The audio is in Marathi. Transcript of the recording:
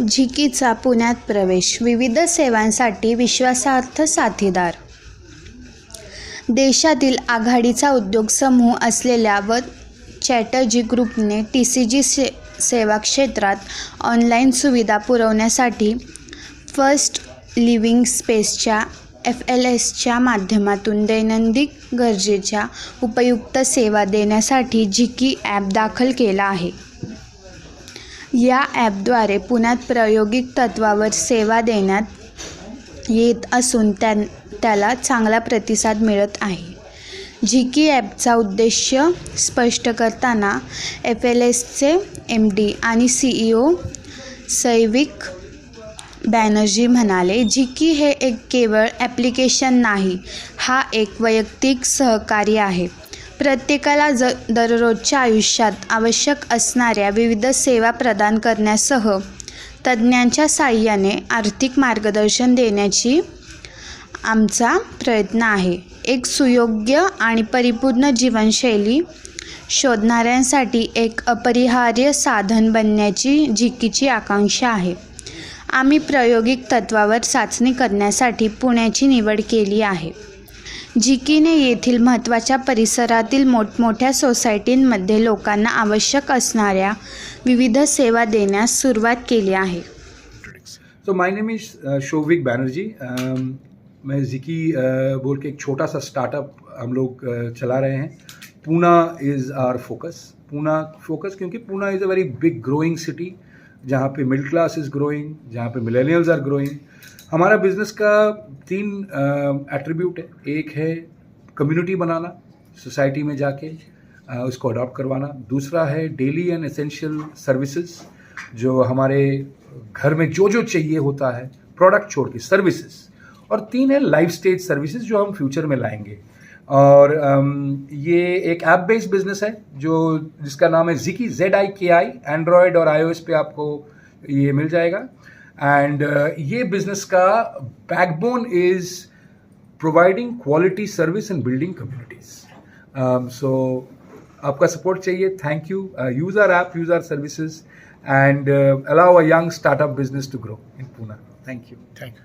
झिकीचा पुण्यात प्रवेश. विविध सेवांसाठी विश्वासार्थ साथीदार. देशातील आघाडीचा उद्योग समूह असलेल्या व चॅटर्जी ग्रुपने टी सी जी से सेवा क्षेत्रात ऑनलाईन सुविधा पुरवण्यासाठी फर्स्ट लिव्हिंग स्पेसच्या एफ एल एसच्या माध्यमातून दैनंदिन गरजेच्या उपयुक्त सेवा देण्यासाठी झिकी ॲप दाखल केला आहे. या ॲपद्वारे पुण्यात प्रायोगिक तत्त्वावर सेवा देण्यात येत असून त्यां त्याला चांगला प्रतिसाद मिळत आहे. झिकी ॲपचा उद्देश स्पष्ट करताना एफ एल एसचे एम डी आणि C E O Souvik Banerjee म्हणाले झिकी हे एक केवळ ॲप्लिकेशन नाही हा एक वैयक्तिक सहकार्य आहे. प्रत्येकाला ज दररोजच्या आयुष्यात आवश्यक असणाऱ्या विविध सेवा प्रदान करण्यासह तज्ज्ञांच्या साह्याने आर्थिक मार्गदर्शन देण्याची आमचा प्रयत्न आहे. एक सुयोग्य आणि परिपूर्ण जीवनशैली शोधणाऱ्यांसाठी एक अपरिहार्य साधन बनण्याची झिकीची आकांक्षा आहे. आम्ही प्रायोगिक तत्त्वावर चाचणी करण्यासाठी पुण्याची निवड केली आहे. झिकीने येथील महत्त्वाच्या परिसरातील मोठमोठ्या सोसायटींमध्ये लोकांना आवश्यक असणाऱ्या विविध सेवा देण्यास सुरुवात केली आहे. So my name is Shouvik Banerjee मैं जिकी uh, बोल के एक छोटा सा स्टार्टअप हम लोग uh, चला रहे हैं. Poona is our focus Poona focus क्योंकि Poona is a very big growing city जहाँ पे मिडिल क्लास इज़ ग्रोइंग जहाँ पे मिलेनियल्स आर ग्रोइंग हमारा बिज़नेस का तीन एट्रीब्यूट है। एक है कम्युनिटी बनाना सोसाइटी में जाके उसको अडॉप्ट करवाना। दूसरा है डेली एंड एसेंशियल सर्विसेज़ जो हमारे घर में जो जो चाहिए होता है प्रोडक्ट छोड़ के सर्विसेज़ और तीन है लाइफ स्टेज सर्विसेज़ जो हम फ्यूचर में लाएँगे। और ये एक ऐप बेस्ड बिज़नेस है, जो, जिसका नाम है जिकी Z I K I Android और आई पे आपको ये मिल जाएगा। एंड ये बिजनेस का backbone is providing quality service and building communities so आपका सपोर्ट चाहिए thank you use our app use our services and allow a young startup business to grow in Poona thank you thank you